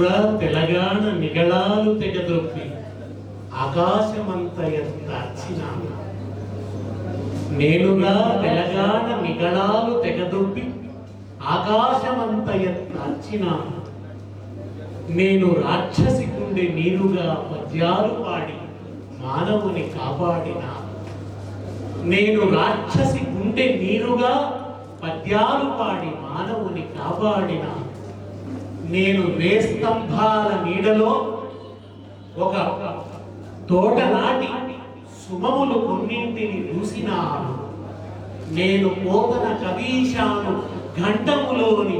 తెలంగాణ నిగళాలు తెగదొప్పి ఆకాశమంత ఎత్తార్చినాను నేనుగా తెలంగాణ నిగళాలు తెగదొప్పి ఆకాశమంత ఎత్తార్చినాను నేను రాక్షసి గుండె నీరుగా పద్యాలు పాడి మానవుని కాపాడిన. నేను రాక్షసి గుండె నీరుగా పద్యాలు పాడి మానవుని కాపాడిన. నేను వేస్తంభాల నీడలో ఒక తోట నాటి సుమములు కొన్నింటిని చూసినాను. నేను పోతన కవీశాను గంటములోని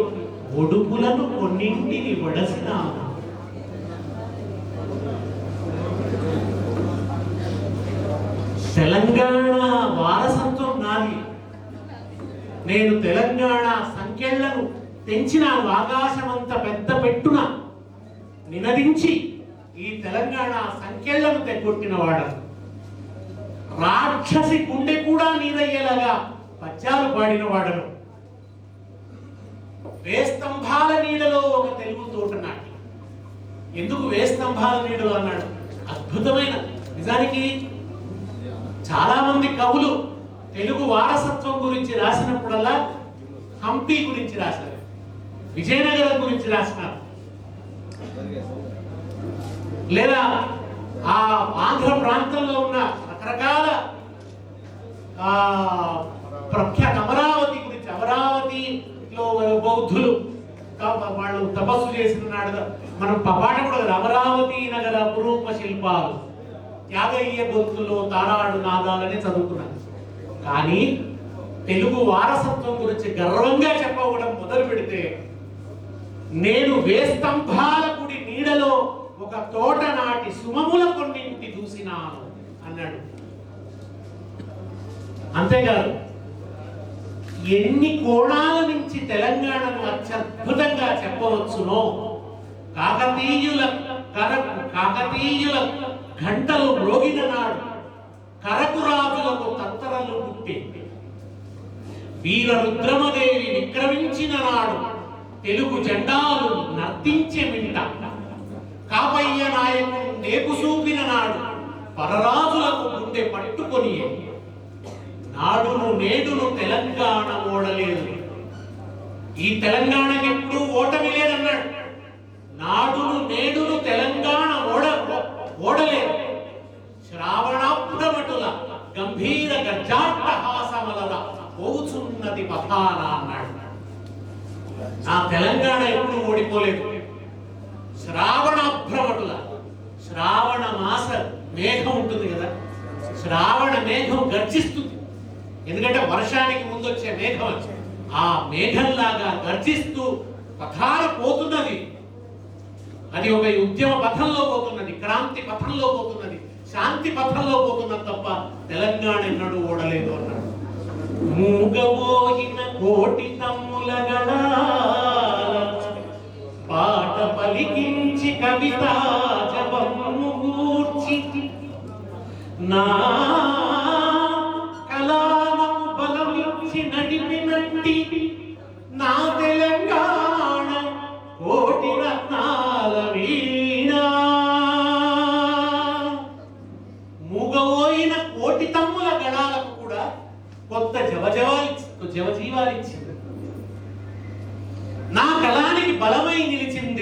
ఒడుపులను కొన్నింటిని వడసినాను. తెలంగాణ వారసత్వం నాది నేను తెలంగాణ సంఖ్యలను తెంచిన ఆకాశమంత పెద్ద పెట్టున. నినదించి ఈ తెలంగాణ సంఖ్యలను తెగొట్టిన వాడు రాక్షసి గుండె కూడా నీరయ్యేలాగా పద్యాలు పాడిన వాడను. వేస్తంభాల నీడలో ఒక తెలుగు తోట నాటి. ఎందుకు వేస్తంభాల నీడలో అన్నాడు? అద్భుతమైన. నిజానికి చాలా మంది కవులు తెలుగు వారసత్వం గురించి రాసినప్పుడల్లా హంపి గురించి రాశారు. విజయనగరం గురించి రాసినారు లేదా ఆ ఆంధ్ర ప్రాంతంలో ఉన్న రకరకాల ఆ ప్రఖ్యాత అమరావతి గురించి అమరావతిలో బౌద్ధులు వాళ్ళు తపస్సు చేసిన నాడు మనం పాట కూడా కదా, అమరావతి నగర పురూప శిల్పాలు యాగయ్య గొంతులో తారాడు నాదాలని చదువుకున్నాను. కానీ తెలుగు వారసత్వం గురించి గర్వంగా చెప్పవడం మొదలు పెడితే నేను వేస్తంభాల గుడి నీడలో ఒక తోట నాటి సుమముల కొన్నింటి చూసినాను అన్నాడు. అంతేకాదు ఎన్ని కోణాల నుంచి తెలంగాణను అత్యద్భుతంగా చెప్పవచ్చునో కాకతీయుల కర కాకతీయుల గంటలు మ్రోగిన నాడు కరకు రాజులకు తత్తరలు పుట్టి. వీర రుద్రమదేవి విక్రమించిన నాడు తెలుగు జెండాలు నర్తించే మింట. కాపయ్య నాయకుడు నేపు చూపిన నాడు పరరాజులకు ముందే పట్టుకొని నాడును నేడును తెలంగాణ ఓడలేదు. ఈ తెలంగాణకి ఎప్పుడు ఓటమి లేదన్నాడు. నాడును నేడును తెలంగాణ ఓడ ఓడలేదు. శ్రావణాపురమటుల గంభీర గర్జాట్టహాసమలల పోచున్నది పథాన అన్నాడు. ఆ తెలంగాణ ఎప్పుడు ఓడిపోలేదు? శ్రావణ భ్రమటుల శ్రావణ మాస మేఘం ఉంటుంది కదా? శ్రావణ మేఘం గర్జిస్తుంది. ఎందుకంటే వర్షానికి ముందు వచ్చే మేఘం అది. ఆ మేఘంలాగా గర్జిస్తూ పథాన పోతున్నది. అది ఒక ఉద్యమ పథంలో పోతున్నది క్రాంతి పథంలో పోతున్నది శాంతి పథంలో పోతున్నది తప్ప తెలంగాణ ఎన్నడూ ఓడలేదు అన్నాడు. మూగబోయిన కోటి తమ్ముల పాట పలికించి కవిత జపము గూర్చి నా కళాను బలమిచ్చి నడిపినట్టి నా తెలంగాణ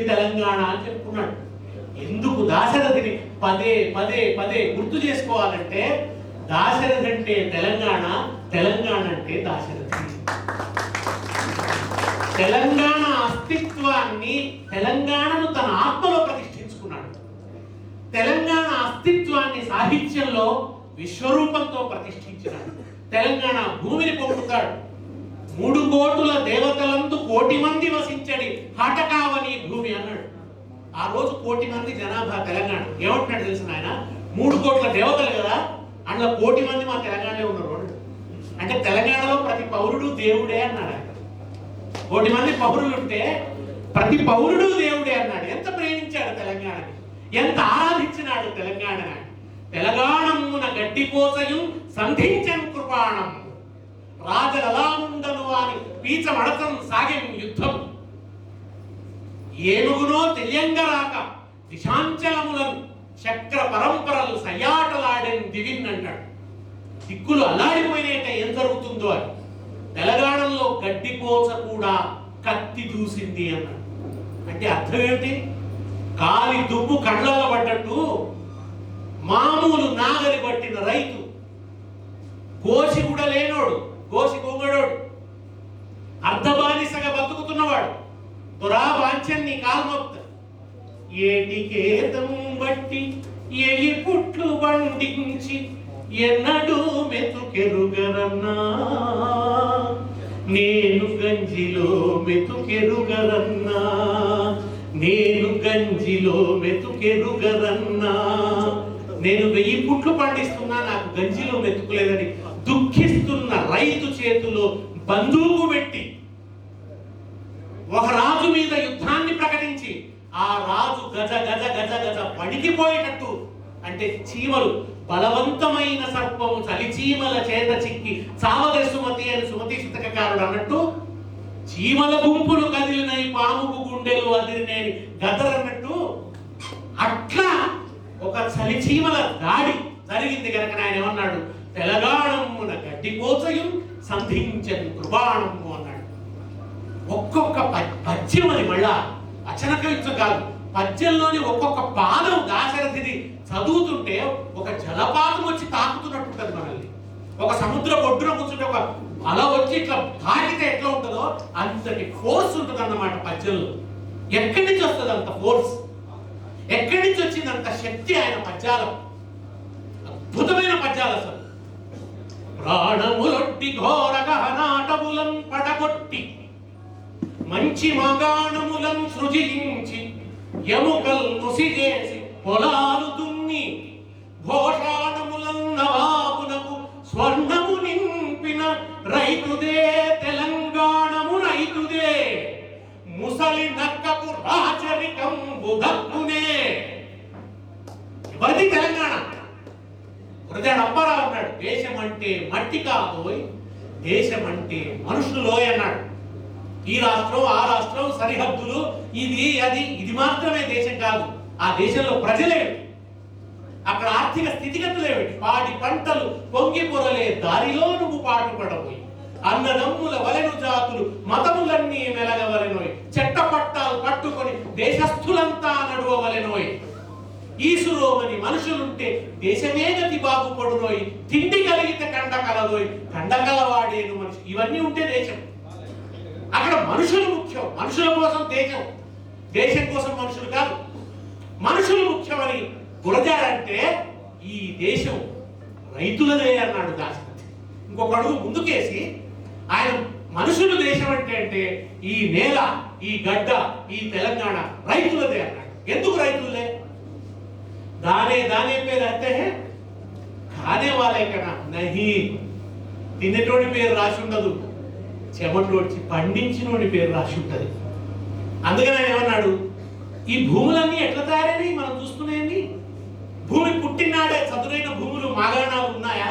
తెలంగాణ అని చెప్పుకున్నాడు. ఎందుకు దాశరథిని పదే పదే పదే గుర్తు చేసుకోవాలంటే దాశరథి అంటే తెలంగాణ తెలంగాణ అంటే దాశరథి. తెలంగాణ అస్తిత్వాన్ని తెలంగాణను తన ఆత్మలో ప్రతిష్ఠించుకున్నాడు. తెలంగాణ అస్తిత్వాన్ని సాహిత్యంలో విశ్వరూపంతో ప్రతిష్ఠించినాడు. తెలంగాణ భూమిని పొగుడుతాడు మూడు కోటుల దేవతలందు కోటి మంది వసించడి హటకావని భూమి అన్నాడు. ఆ రోజు కోటి మంది జనాభా తెలంగాణ. ఏమంటున్నాడు తెలిసిన ఆయన మూడు కోట్ల దేవతలు కదా అందులో కోటి మంది మా తెలంగాణలో ఉన్నారు అంటే తెలంగాణలో ప్రతి పౌరుడు దేవుడే అన్నాడు ఆయన. కోటి మంది పౌరులు ఉంటే ప్రతి పౌరుడు దేవుడే అన్నాడు. ఎంత ప్రేమించాడు తెలంగాణని? ఎంత ఆరాధించినాడు తెలంగాణ తెలంగాణమున గడ్డిపోసయు సంధించం కృపాణం రాజలలాముండను అని పీచ మడతం యుద్ధం. ఏనుగునో తెలియంగరాక దిశాంచలములను చక్ర పరంపరలు సయాటలాడని దివిన్ అంటాడు దిక్కులు అలాడిపోయినట్ట ఏం జరుగుతుందో అని. తెలంగాణలో గడ్డి కోస కూడా కత్తి దూసింది అన్నాడు. అంటే అర్థం ఏమిటి? కాలి దుబ్బు కళ్ళలో పడ్డట్టు మామూలు నాగలి పట్టిన రైతు. కోసి కూడా లేనోడు. కోసి కొంగడోడు. అర్ధబానిసగా బతుకుతున్నవాడు. దురావాంఛన్ని కాల్మొక్త ఏటికేతం బట్టి ఎలి పుట్లు వండించి ఎన్నడూ మెతుకెరుగరన్నా నేను గంజిలో మెతుకెరుగరన్నా నేను గంజిలో మెతుకెరుగరన్నా నేను వెయ్యి పుట్లు పండిస్తున్నా నాకు గంజిలో మెతుకులేదని రైతు చేతిలో బందూకు పెట్టి ఒక రాజు మీద యుద్ధాన్ని ప్రకటించి ఆ రాజు గజ గజ గజ గజ వణికిపోయేటట్టు అంటే చీమలు బలవంతమైన సర్పము చలి చీమల చేత చిక్కి చావదే సుమతి అని సుమతి శతకారుడు అన్నట్టు చీమల గుంపులు కదిలినై పాముకు గుండెలు అదిరినేని గదరన్నట్టు అట్లా ఒక చలి చీమల దాడి జరిగింది కనుక ఆయన ఏమన్నాడు? తెలగాణమున గడ్డిపోచయు సంధించని కృపాణము అన్నాడు. ఒక్కొక్క పద్యం అది మళ్ళా అచనక కాదు. పద్యంలోని ఒక్కొక్క పాదం దాశరథిది చదువుతుంటే ఒక జలపాతం వచ్చి తాకుతున్నట్టుంటుంది మనల్ని. ఒక సముద్ర ఒడ్డున కూర్చుంటే ఒక అల వచ్చి ఇట్లా తాకితే ఎట్లా ఉంటుందో అంతటి ఫోర్స్ ఉంటుంది అన్నమాట పద్యంలో. ఎక్కడి నుంచి వస్తుంది అంత ఫోర్స్? ఎక్కడి నుంచి వచ్చింది అంత శక్తి ఆయన పద్యాలు? అద్భుతమైన పద్యాలు అసలు. ప్రాణములొట్టి ఘోర గహనాటములం పడగొట్టి మంచి మగాణములం సృజించి ఎముకల్ చేసి పొలాలు దున్ని ఘోషాణములం నవాబునకు దేశం మనుషులు లోయ అన్నాడు. ఈ రాష్ట్రం ఆ రాష్ట్రం సరిహద్దులు ఇది అది ఇది మాత్రమే దేశం కాదు. ఆ దేశంలో ప్రజలేమిటి అక్కడ ఆర్థిక స్థితిగతులేమిటి పాడి పంటలు పొంగి పొరలే దారిలో నువ్వు పాటుపడబోయి అన్నదమ్ముల వలెను జాతులు మతములన్నీ మెలగవలెనోయ్ చెట్ట పట్టాలు కట్టుకొని దేశస్థులంతా నడువవలెనోయ్ ఈసురోమని మనుషులుంటే దేశమే గతి బాగుపడునోయ్ తిండి కలిగితే కండ కలదోయ్ కండ కలవాడేను మనిషి ఇవన్నీ ఉంటే దేశం. అక్కడ మనుషులు ముఖ్యం మనుషుల కోసం దేశం. దేశం కోసం మనుషులు కాదు. మనుషులు ముఖ్యమని గురజారంటే ఈ దేశం రైతులదే అన్నాడు దాశరథి. ఇంకొక అడుగు ముందుకేసి ఆయన మనుషులు దేశం అంటే అంటే ఈ నేల ఈ గడ్డ ఈ తెలంగాణ రైతులదే అన్నాడు. ఎందుకు రైతులదే దానే దానే పేరు అంటే కానే వాళ్ళే కదా नहीं। తినేటోడి పేరు రాసి ఉండదు చెమటోడ్చి పండించినోడి పేరు రాసి ఉంటుంది. అందుకని ఆయన ఏమన్నాడు ఈ భూములన్నీ ఎట్లా తయారైనవి? మనం చూసుకునేవి భూమి పుట్టినాడే చదునైన భూములు మాగాణా ఉన్నాయా?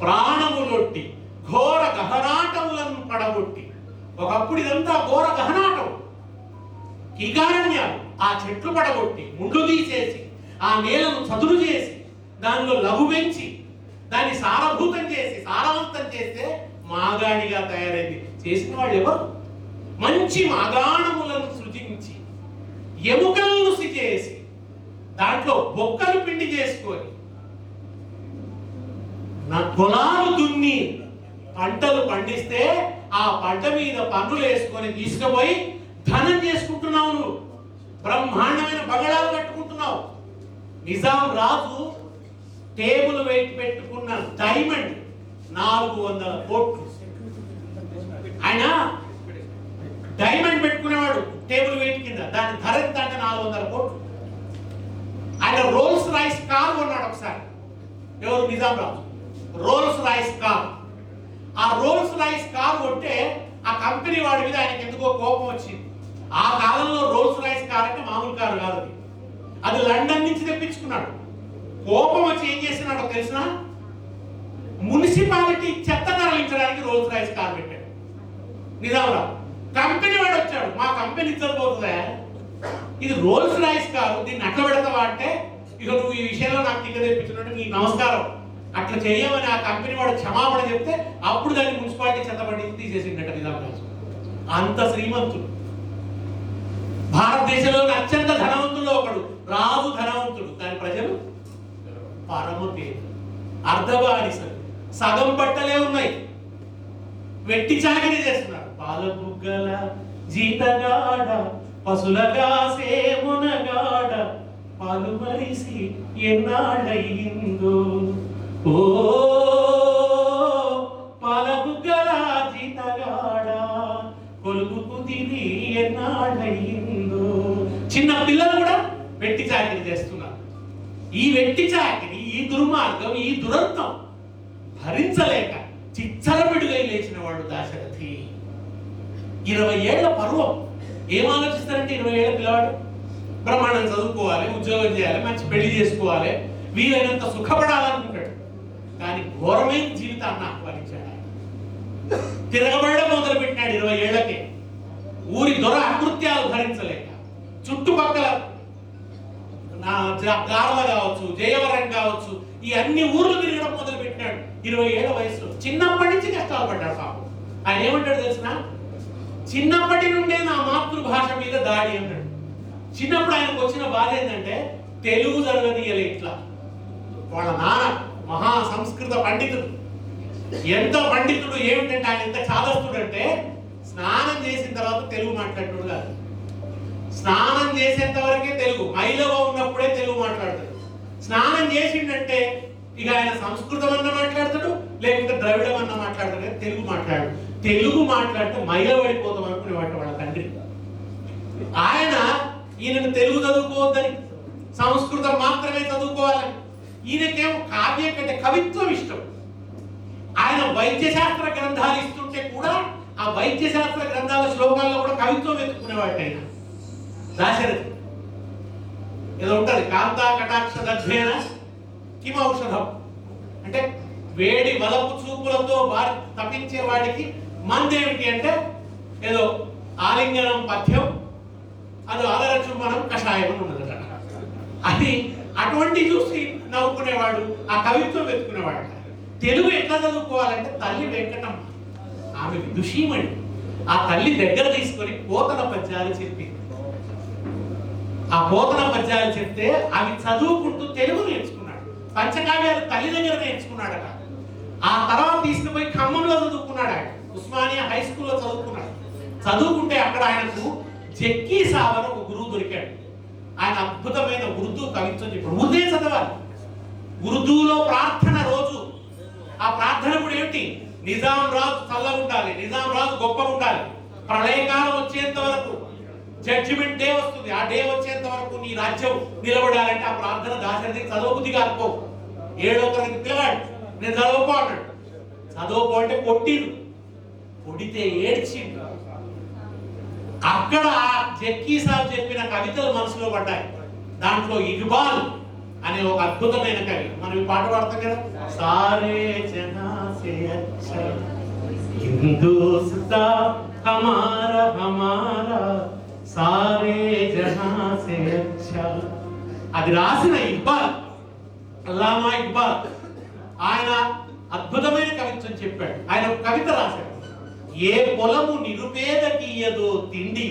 ప్రాణములొట్టి ఘోర గహనాటములను పడగొట్టి ఒకప్పుడు ఇదంతా ఘోర గహనాటం. కీకారణ్యాలు ఆ చెట్లు పడగొట్టి ముండు తీసేసి ఆ నేలను చదును చేసి దానిలో లఘు పెంచి దాన్ని సారభూతం చేసి సారవంతం చేస్తే మాగాణిగా తయారైంది. చేసిన వాళ్ళు ఎవరు? మంచి మాగాణములను సృజించి ఎముకలను చేసి దాంట్లో బొక్కలు పిండి చేసుకొని నా పొలాలు దున్ని పంటలు పండిస్తే ఆ పంట మీద పన్నులు వేసుకొని తీసుకుపోయి ధనం చేసుకుంటున్నావు నువ్వు. బ్రహ్మాండమైన బగడాలు నిజాం రాజు టేబుల్ వెయిట్ పెట్టుకున్న డైమండ్ నాలుగు వందల కోట్లు. ఆయన డైమండ్ పెట్టుకునేవాడు టేబుల్ వెయిట్ కింద. దాని ధర ఎంత అంటే నాలుగు వందల కోట్లు. ఆయన రోల్స్ రైస్ కార్ కొన్నాడు ఒకసారి. ఎవరు? నిజాం రాజు. Rolls Royce car. ఆ రోల్స్ రైస్ కార్ కొంటే ఆ కంపెనీ వాడి మీద ఆయనకి ఎందుకో కోపం వచ్చింది. ఆ కాలంలో రోల్స్ రైస్ కార్ అంటే మామూలు కారు కాదు అది లండన్ నుంచి తెప్పించుకున్నాడు. కోపం వచ్చి ఏం చేసినాడో తెలిసిన? మున్సిపాలిటీ చెత్త తరలించడానికి రోల్స్ రైస్ కార్ పెట్టాడు. నిజామరావు కంపెనీ వాడు వచ్చాడు. మా కంపెనీ ఇద్దరిపోతుందా ఇది రోల్స్ రాయిస్ కాదు దీన్ని అట్లా పెడతావా అంటే ఇక నువ్వు ఈ విషయంలో నాకు టికెట్ తెప్పించినట్టు నీకు నమస్కారం. అట్లా చేయమని ఆ కంపెనీ వాడు క్షమాపణ చెప్తే అప్పుడు దాన్ని మున్సిపాలిటీ చెత్తపడి తీసేసిండట నిజాం రాజు అంత శ్రీమంతుడు. భారతదేశంలోని అత్యంత ధనవంతుల్లో ఒకడు రాజు ధనవంతుడు. కానీ ప్రజలు పరమ పేరు అర్ధబానిసలు సగం. బట్టలే ఉన్నాయి. వెట్టి చాకరీ చేస్తున్నారు. పాలబుగ్గల జీతగాడ పశులగా సేమునగాడ పాలు మరిసి ఎన్నాళ్ళయిందో. ఓ పాలబుగ్గల జీతగాడ కొలుపుకు కుదిరి ఎన్నాళ్ళయిందో. చిన్న పిల్లలు కూడా వెట్టి చాకిరి చేస్తున్నారు. ఈ వెట్టి చాకిరి ఈ దుర్మార్గం ఈ దురంతం భరించలేక చిచ్చలబిడుగై లేచిన వాడు దాశరథి. ఇరవై ఏళ్ళ పర్వం ఏం ఆలోచిస్తారంటే ఇరవై ఏళ్ళ పిల్లవాడు? బ్రహ్మాండం చదువుకోవాలి ఉద్యోగం చేయాలి మంచి పెళ్ళి చేసుకోవాలి వీలైనంత సుఖపడాలనుకుంటాడు. కానీ ఘోరమైన జీవితాన్ని ఆహ్వానించాడు తిరగబడడం మొదలుపెట్టినాడు ఇరవై ఏళ్ళకే. ఊరి దొర అకృత్యాలు భరించలేక. చుట్టుపక్కల నా గార్ల కావచ్చు జయవరం కావచ్చు ఈ అన్ని ఊర్లు తిరగడం మొదలు పెట్టినాడు ఇరవై ఏళ్ళ వయసులో చిన్నప్పటి నుంచి కష్టాలు పడ్డాడు పాపం. ఆయన ఏమంటాడు తెలిసిన చిన్నప్పటి నుండే నా మాతృభాష మీద దాడి అన్నాడు. చిన్నప్పుడు ఆయనకు వచ్చిన బాధ ఏంటంటే తెలుగు చదవనీయలే ఇట్లా. వాళ్ళ నాన్న మహా సంస్కృత పండితుడు. ఎంత పండితుడు ఏమిటంటే ఆయన ఎంత చాదస్తుడు అంటే స్నానం చేసిన తర్వాత తెలుగు మాట్లాడుతుడు కాదు. స్నానం చేసేంత వరకే తెలుగు. మైలవ ఉన్నప్పుడే తెలుగు మాట్లాడతాడు. స్నానం చేసిండంటే ఇక ఆయన సంస్కృతం అన్న మాట్లాడతాడు లేకుంటే ద్రవిడం అన్న మాట్లాడతాడు తెలుగు మాట్లాడు తెలుగు మాట్లాడితే మైల పడిపోతాం అనుకునేవాట వాళ్ళ తండ్రి. ఆయన ఈయనను తెలుగు చదువుకోవద్దని సంస్కృతం మాత్రమే చదువుకోవాలని. ఈయనకేమో కావ్యం కంటే కవిత్వం ఇష్టం. ఆయన వైద్యశాస్త్ర గ్రంథాలు ఇస్తుంటే కూడా ఆ వైద్యశాస్త్ర గ్రంథాల శ్లోకాల్లో కూడా కవిత్వం వెతుక్కునేవాడు ఆయన. దాశరథి ఏదో ఉంటుంది. కాంతా కటాక్ష దధ్వేన కిమ ఔషధం అంటే వేడి వలపు చూపులతో వారి తప్పించే వాడికి మందేమిటి అంటే ఏదో ఆలింగనం పథ్యం అది ఆదర చుమ్మనం కషాయం అని ఉన్నదట. అది అటువంటి చూసి నవ్వుకునేవాడు ఆ కవిత్వం వెతుకునేవాడు. తెలుగు ఎట్లా చదువుకోవాలంటే తల్లి వెంకటమ్మ. ఆమె విదుషీమణి. ఆ తల్లి దగ్గర తీసుకొని కోతల పద్యాలు చెప్పి ఆ బోధన పద్యాలు చెప్తే అవి చదువుకుంటూ తెలుగు నేర్చుకున్నాడు. పంచకావ్యాలు తల్లి దగ్గర నేర్చుకున్నాడట. ఆ తర్వాత తీసుకుపోయి ఖమ్మంలో చదువుకున్నాడు ఆయన. ఉస్మానియా హై స్కూల్లో చదువుకున్నాడు. చదువుకుంటే అక్కడ ఆయనకు జక్కీ సావర్ ఒక గురువు దొరికాడు. ఆయన అద్భుతమైన ఉర్దూ కవిత్వం చెప్పాడు. ఉర్దే చదవాలి. ఉర్దూలో ప్రార్థన రోజు. ఆ ప్రార్థన కూడా ఏమిటి? నిజాం రాజు చల్లగా ఉండాలి నిజాం రాజు గొప్పగా ఉండాలి ప్రళయకాలం వచ్చేంత వరకు జడ్జిమెంట్ డే వస్తుంది. ఆ డే వచ్చేంత వరకు నీ రాజ్యం నిలబడాలంటే ఆ ప్రార్థన దాచరిది చదవబుద్ధి కాకపో ఏడో తరగతి పిల్లవాడు. నేను చదవకో అన్నాడు. చదవకో అంటే కొట్టిండు. కొడితే ఏడ్చిండు. అక్కడ జక్కీ సాబ్ చెప్పిన కవితలు మనసులో పడ్డాయి. దాంట్లో ఇక్బాల్ అనే ఒక అద్భుతమైన కవి. మనం ఈ పాట పాడతాం కదా? సారే జనా సే అచ్చా. హిందూస్తా హమారా హమారా. సారే జహా సే అచ్చా అది రాసిన ఇక్బాల్. అల్లామా ఇక్బాల్. ఆయన అద్భుతమైన కవిత్వం చెప్పాడు. ఆయన ఒక కవిత రాశాడు. ఏ పొలము నిరుపేదకియ్యదో తిండి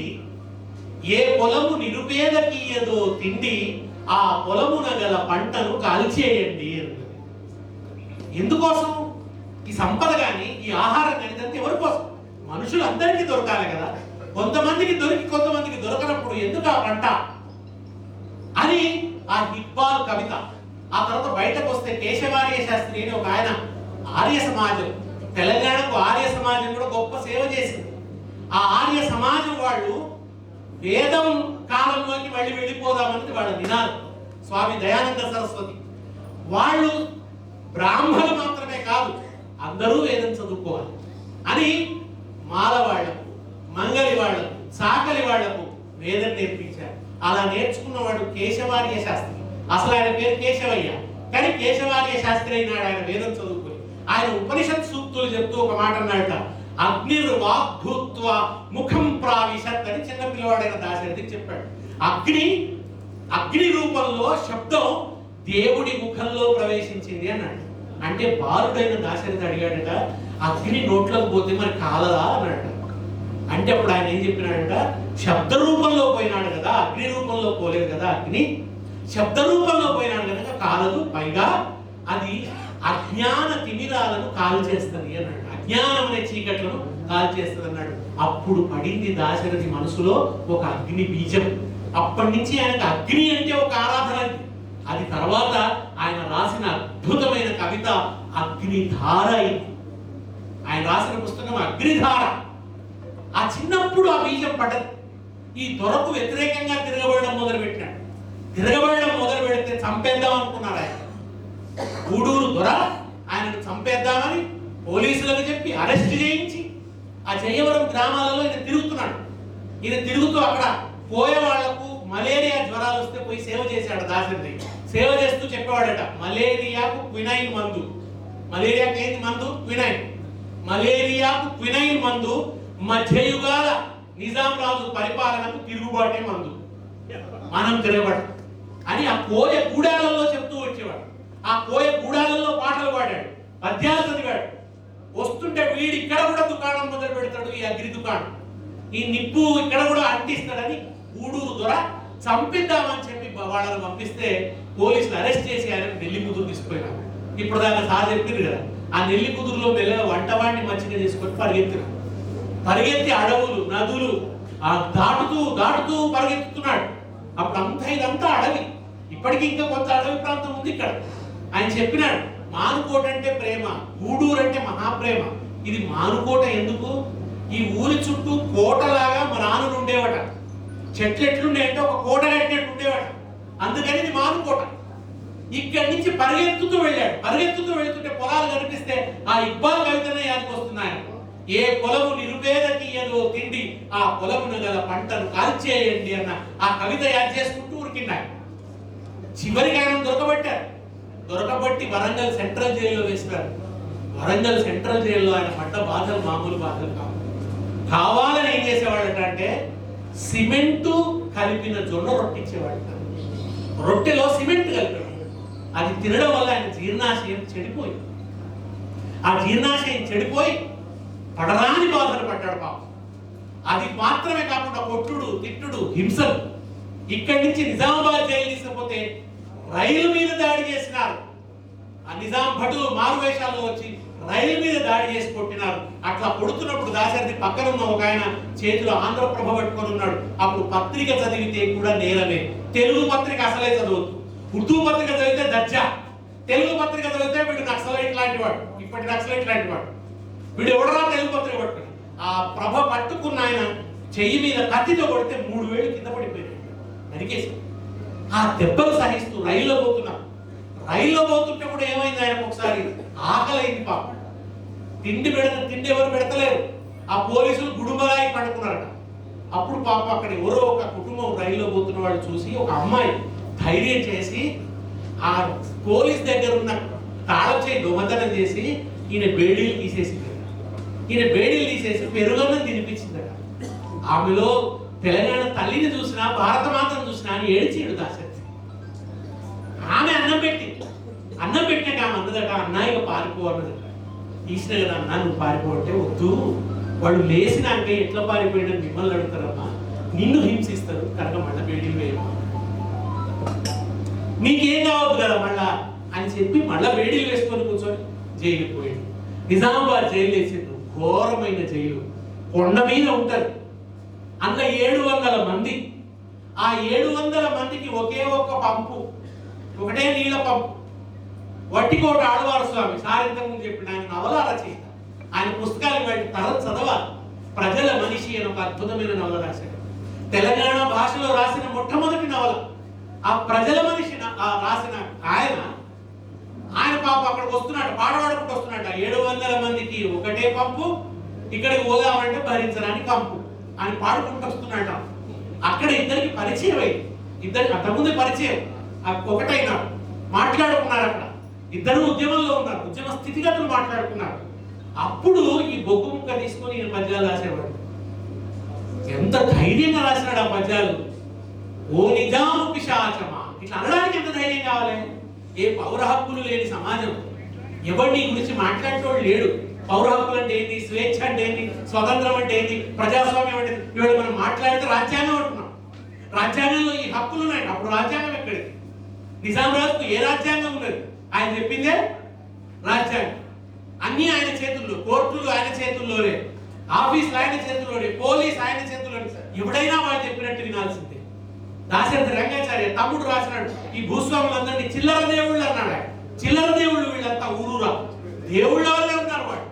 ఏ పొలము నిరుపేదకియ్యదో తిండి ఆ పొలమున గల పంటను కాల్చేయండి ఎందుకోసం? ఈ సంపద కానీ ఈ ఆహారం కానీ ఎవరి కోసం? మనుషులందరికీ దొరకాలి కదా. కొంతమందికి దొరికి కొంతమందికి దొరకనప్పుడు ఎందుకు ఆ పంట? అని ఆ ఇక్బాల్ కవిత. ఆ తర్వాత బయటకు వస్తే కేశవార్య శాస్త్రి అని ఒక ఆయన ఆర్య సమాజం. తెలంగాణకు ఆర్య సమాజం కూడా గొప్ప సేవ చేసింది. ఆ ఆర్య సమాజం వాళ్ళు వేదం కాలంలోకి మళ్ళీ వెళ్ళిపోదామన్నది వాళ్ళ నినాదం స్వామి దయానంద సరస్వతి. వాళ్ళు బ్రాహ్మణులు మాత్రమే కాదు అందరూ వేదం చదువుకోవాలి అని మాలవాళ్ళం మంగలి వాళ్ళకు సాకలి వాళ్ళకు వేదం నేర్పించారు. అలా నేర్చుకున్నవాడు కేశవార్య శాస్త్రి. అసలు ఆయన పేరు కేశవయ్య. కానీ కేశవార్య శాస్త్రి అయినాడు ఆయన వేదం చదువుకుని. ఆయన ఉపనిషత్ సూక్తులు చెప్తూ ఒక మాట అన్నాడట అగ్నిర్వాగ్భూత్వ ముఖం ప్రావిశత్ అని చిన్న పిల్లవాడైన దాశరథికి చెప్పాడు. అగ్ని అగ్ని రూపంలో శబ్దం దేవుడి ముఖంలో ప్రవేశించింది అన్నాడు. అంటే బాలుడైన దాశరథి అడిగాడట అగ్ని నోట్లోకి పోతే మరి కాలదా అన్నాడు అంటే అప్పుడు ఆయన ఏం చెప్పినాడంట? శబ్ద రూపంలో పోయినాడు కదా అగ్ని రూపంలో పోలేదు కదా అగ్ని. శబ్ద రూపంలో పోయినాడు కనుక కాలదు పైగా అది అజ్ఞాన తిమిరాలను కాలు చేస్తుంది అన్నాడు. అజ్ఞానం అనే చీకట్లను కాలు చేస్తుంది అన్నాడు. అప్పుడు పడింది దాశరథి మనసులో ఒక అగ్ని బీజం. అప్పటి నుంచి ఆయనకు అగ్ని అంటే ఒక ఆరాధన అది తర్వాత ఆయన రాసిన అద్భుతమైన కవిత అగ్నిధార అయింది. ఆయన రాసిన పుస్తకం అగ్నిధార. ఆ చిన్నప్పుడు ఆ బీజం పడ్డది. ఈ దొరకు వ్యతిరేకంగా తిరగబడడం మొదలు పెట్టాడు తిరగబడడం మొదలు పెడితే చంపేద్దాం అనుకున్నాడు ఆయన. గూడూరు దొర ఆయనను చంపేద్దామని పోలీసులకు చెప్పి అరెస్ట్ చేయించి ఆ జయవరం గ్రామాలలో ఈయన తిరుగుతున్నాడు. ఈయన తిరుగుతూ అక్కడ పోయే వాళ్ళకు మలేరియా జ్వరాలు వస్తే పోయి సేవ చేశాడు దాసరి. సేవ చేస్తూ చెప్పేవాడట మలేరియాకు క్వినైన్ మందు. మలేరియాకి ఏంది మందు? క్వినైన్. మలేరియాకు క్వినైన్ మందు మధ్యయుగాల నిజాం రాజు పరిపాలనకు తిరుగుబాటే మందు. మనం తిరగబడ అని ఆ కోయ గూడాలలో చెప్తూ వచ్చేవాడు. ఆ కోయ గూడాలలో పాటలు పాడాడు. పద్యాలు చదివాడు. వస్తుంటే వీడు ఇక్కడ కూడా దుకాణం మొదలు పెడతాడు ఈ అగ్ని దుకాణం. ఈ నిప్పు ఇక్కడ కూడా అంటిస్తాడని గూడూరు దొర చంపిద్దామని చెప్పి వాళ్ళని పంపిస్తే పోలీసులు అరెస్ట్ చేసి ఆయన నెల్లి కుదురు తీసుకుపోయినారు. ఇప్పుడు దాకా సార్ చెప్పింది కదా ఆ నెల్లి కుదురులో వంట వాడిని మంచిగా చేసుకొని పరిగెత్తినాడు పరిగెత్తి అడవులు నదులు ఆ దాటుతూ దాటుతూ పరిగెత్తుతున్నాడు. అప్పుడు అంతా ఇదంతా అడవి. ఇప్పటికీ ఇంకా కొంత అడవి ప్రాంతం ఉంది ఇక్కడ. ఆయన చెప్పినాడు మానుకోట అంటే ప్రేమ గూడూరు అంటే మహాప్రేమ. ఇది మానుకోట ఎందుకు? ఈ ఊరి చుట్టూ కోటలాగా మా నాన్నలు ఉండేవట. చెట్లు ఎట్లుండే అంటే ఒక కోట కట్టినట్టు ఉండేవాట. అందుకని ఇది మానుకోట. ఇక్కడి నుంచి పరిగెత్తుతూ వెళ్ళాడు. పరిగెత్తుతూ వెళ్తుంటే పొలాలు కనిపిస్తే ఆ ఇబ్బాల్ కవితనే యాదకి వస్తున్నాయి ఏ పొలము నిరుపేదకి తిండి ఆ పొలమును గల పంటను కాల్చేయండి అన్న ఆ కవిత యాడ్ చేసుకుంటూ ఉరికిన్నాడు చివరికి ఆయన దొరకబట్టారు. దొరకబట్టి వరంగల్ సెంట్రల్ జైల్లో వేసినారు. వరంగల్ సెంట్రల్ జైల్లో ఆయన పడ్డ బాధలు మామూలు బాధలు కావు. కావాలని ఏం చేసేవాడట అంటే సిమెంటు కలిపిన జొన్న రొట్టిచ్చేవాడట రొట్టెలో సిమెంట్ కలిపాడు అది తినడం వల్ల ఆయన జీర్ణాశయం చెడిపోయింది ఆ జీర్ణాశయం చెడిపోయి పడరాని బాధలు పడ్డాడు పాపం. అది మాత్రమే కాకుండా కొట్టుడు తిట్టుడు హింసలు. ఇక్కడి నుంచి నిజామాబాద్ జైలు తీసుకుపోతే రైలు మీద దాడి చేసినారు. ఆ నిజాం భటులు మారువేషాల్లో వచ్చి రైలు మీద దాడి చేసి కొట్టినారు. అట్లా కొడుతున్నప్పుడు దాశరథి పక్కన ఉన్న ఒక ఆయన చేతిలో ఆంధ్రప్రభ పట్టుకొని ఉన్నాడు. అప్పుడు పత్రిక చదివితే కూడా నేరమే. తెలుగు పత్రిక అసలే చదవద్దు ఉర్దూ పత్రిక చదివితే దర్జా. తెలుగు పత్రిక చదివితే వీడు నక్సలైట్ లాంటి వాడు. ఇప్పటి నక్సలైట్ లాంటి వాడు. వీడు ఎవడరా తెలుగు పట్టుకుని ఆ ప్రభ పట్టుకున్న ఆయన చెయ్యి మీద కత్తితో కొడితే మూడు వేలు కింద పడిపోయాడు నరికేసి ఆ దెబ్బలు సహిస్తూ రైల్లో పోతున్నాం. రైల్లో పోతుంటే కూడా ఏమైంది ఆయనకు ఒకసారి? ఆకలైంది పాప. పాపం తిండి పెడత తిండి ఎవరు పెడతలేరు. ఆ పోలీసులు గుడుమలాయి పడుకున్నారట. అప్పుడు పాప అక్కడ ఎవరో ఒక కుటుంబం రైల్లో పోతున్న వాళ్ళు చూసి ఒక అమ్మాయి ధైర్యం చేసి ఆ పోలీస్ దగ్గర ఉన్న తాళం చేయి దొంగతనం చేసి ఈయన బేడీలు తీసేసింది. ఈయన బేడీలు తీసేసి పెరుగన్నం తినిపించిందట. ఆమెలో తెలంగాణ తల్లిని చూసినా భారత మాతను చూసినా అని ఏడ్చేడు దాశరథి ఆమె అన్నం పెట్టి అన్నం పెట్టినాక ఆమె అన్నదట అన్నాయిగా పారిపో అన్నదట. తీసిన కదా అన్న నువ్వు పారిపోతే వద్దు. వాళ్ళు లేచినాక ఎట్లా పారిపోయాడని మిమ్మల్ని అడుగుతారమ్మా. నిన్ను హింసిస్తారు. కనుక మళ్ళీ బేడీలు వేయమా నీకేం కావద్దు కదా మళ్ళా అని చెప్పి మళ్ళా వేడిలు వేసుకొని కూర్చొని జైలుకి పోయాడు నిజామాబాద్ జైలు వేసింది. ఘోరమైన జైలు. కొండ మీద ఉంటారు. అందులో ఏడు వందల మంది. ఆ ఏడు వందల మందికి ఒకే ఒక్క పంపు. ఒకటే నీళ్ళ పంపు. వట్టికోట ఆడవారు స్వామి సార్ ఇంతకుముందు చెప్పిన ఆయన నవల రచయిత ఆయన పుస్తకాలు వాటి తరం చదవాలి. ప్రజల మనిషి అని ఒక అద్భుతమైన నవల రాశాడు. తెలంగాణ భాషలో రాసిన మొట్టమొదటి నవల. ఆ ప్రజల మనిషి ఆ రాసిన ఆయన ఆయన పాప అక్కడికి వస్తున్నాడు పాడవాడకు వస్తున్నాడు. ఏడు వందల మందికి ఒకటే పంపు ఇక్కడికి పోదామంటే భరించడానికి పంపు. ఆయన పాడుకుంటూ వస్తున్నాడు అక్కడ ఇద్దరికి పరిచయం అయింది. ఇద్దరికి అంతకుముందే పరిచయం. ఆ ఒకటైనాడు మాట్లాడుకున్నారు అక్కడ. ఇద్దరు ఉద్యమంలో ఉన్నారు. ఉద్యమ స్థితిగతులు మాట్లాడుకున్నారు. అప్పుడు ఈ బొగ్గు ముక్క తీసుకొని ఈయన పద్యాలు రాసేవాడు. ఎంత ధైర్యంగా రాసినాడు ఆ పద్యాలు. ఓ నిజాము పిశాచమా ఇట్లా అనడానికి ఎంత ధైర్యం కావాలి? ఏ పౌర హక్కులు లేని సమాజం. ఎవరిని గురించి మాట్లాడేటోడు లేడు. పౌర హక్కులు అంటే ఏంటి స్వేచ్ఛ అంటే ఏంటి స్వతంత్రం అంటే ఏంటి ప్రజాస్వామ్యం అంటే ఇవాళ మనం మాట్లాడితే రాజ్యాంగం అంటున్నాం. రాజ్యాంగంలో ఈ హక్కులు ఉన్నాయి. అప్పుడు రాజ్యాంగం ఎక్కడిది? నిజాం రాజుకు ఏ రాజ్యాంగం ఉన్నది? ఆయన చెప్పిందే రాజ్యాంగం. అన్ని ఆయన చేతుల్లో కోర్టులు ఆయన చేతుల్లోనే ఆఫీసులు ఆయన చేతుల్లోనే పోలీస్ ఆయన చేతుల్లోనే. ఎవడైనా వాళ్ళు చెప్పినట్టు వినాల్సిందే. దాశరథ రంగాచార్య తమ్ముడు రాసినాడు. ఈ భూస్వాములందరినీ చిల్లర దేవుళ్ళు అన్నాడు ఆయన. చిల్లర దేవుళ్ళు వీళ్ళంతా ఊరూరా. దేవుళ్ళ వల్లే ఉన్నారు వాడు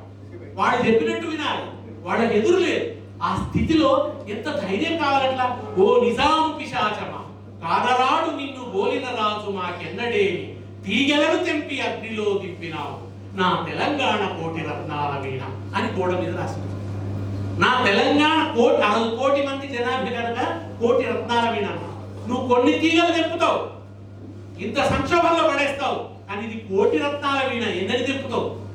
వాడు చెప్పినట్టు వినాలి. వాళ్ళకి ఎదురు లేదు. ఆ స్థితిలో ఎంత ధైర్యం కావాలట్లా? ఓ నిజాం పిశాచమా. కాదరాడు నిన్ను బోలిన రాజు మాకెన్నడేమి? తీగలను తెంపి అగ్నిలో దింపినావు. నా తెలంగాణ కోటి రత్నాల వీణ అని గోడ మీద రాసింది. నా తెలంగాణ కోటి అరవై కోటి మంది జనాభా కనుక కోటి రత్నాల వీణ నువ్వు కొన్ని తీగలు తెంపుతావు. ఇంత సంక్షోభంలో పడేస్తావు. కానీ ఇది కోటి రత్నాల వీణ ఎన్నని తెంపుతావు?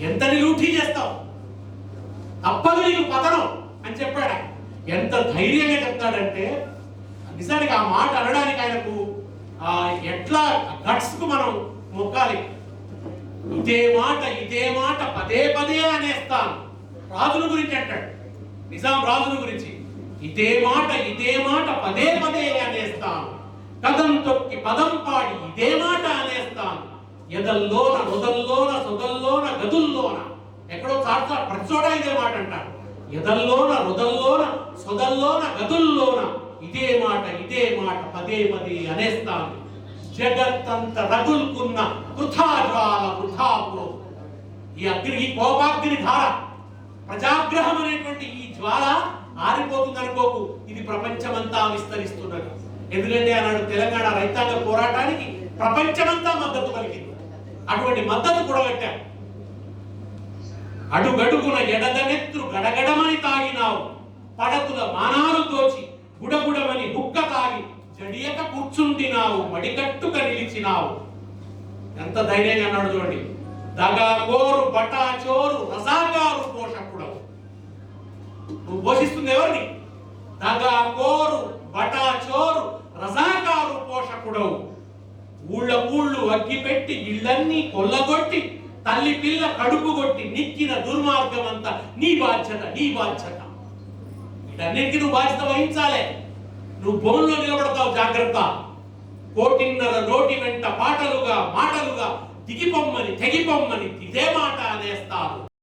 ఎంతని లూటీ చేస్తావు? తప్పదు నీకు పతనం అని చెప్పాడు. ఎంత ధైర్యంగా చెప్తాడంటే నిజానికి ఆ మాట అనడానికి ఆయనకు ఆ, ఎట్లా గట్స్కు మనం మొక్కాలి. ఇదే మాట ఇదే మాట పదే పదే అనేస్తాను. రాజుల గురించి అంటాడు. నిజాం రాజుల గురించి. ఇదే మాట ఇదే మాట పదే పదే అనేస్తాను. కథం తొక్కి పదం పాడి ఇదే మాట అనేస్తాను. ఎదల్లోన నొదల్లోన సొదల్లోన గదుల్లోన. ఎక్కడో చాట ప్రతి చోట ఇదే మాట అంటారు. ఎదల్లోన రుదల్లోన సొదల్లోన గదుల్లోన ఇదే మాట ఇదే మాట పదే పదే అనేస్తాను. జగత్తంత రగులుకున్న వృథా జ్వాల వృథా ఈ అగ్ని ఈ కోపాగ్ని ధార ప్రజాగ్రహం అనేటువంటి ఈ జ్వాల ఆరిపోతుంది అనుకోకు. ఇది ప్రపంచమంతా విస్తరిస్తున్నది. ఎందుకంటే ఆనాడు తెలంగాణ రైతాంగ పోరాటానికి ప్రపంచమంతా మద్దతు పలికింది. అటువంటి మద్దతు కూడగట్టారు అడుగడుగున ఎడదనెత్తు గడగడమని తాగినావు. పడతుల మానాలు దోచి గుడగుడమని బుక్క తాగి జడియక కూర్చుంటినావు మడికట్టుక నిలిచినావు. ఎంత ధైర్యంగా అన్నాడు చూడండి. దగా కోరు బటా చోరు రసాగారు పోషకుడవు. నువ్వు పోషిస్తుంది ఎవరిని? దగా కోరు బటా చోరు రజాకారు పోషకుడవు. ఊళ్ళ పూళ్ళు అగ్గి పెట్టి ఇళ్ళన్నీ కొల్లగొట్టి తల్లి పిల్ల కడుపు కొట్టి నిక్కిన దుర్మార్గం అంతా నీ బాధ్యత నీ బాధ్యత. వీటన్నిటికీ నువ్వు బాధ్యత వహించాలి. నువ్వు బోన్లో నిలబడతావు జాగ్రత్త. కోటిన్నర నోటి వెంట పాటలుగా మాటలుగా దిగిపొమ్మని తెగిపొమ్మని ఇదే మాట అనేస్తారు.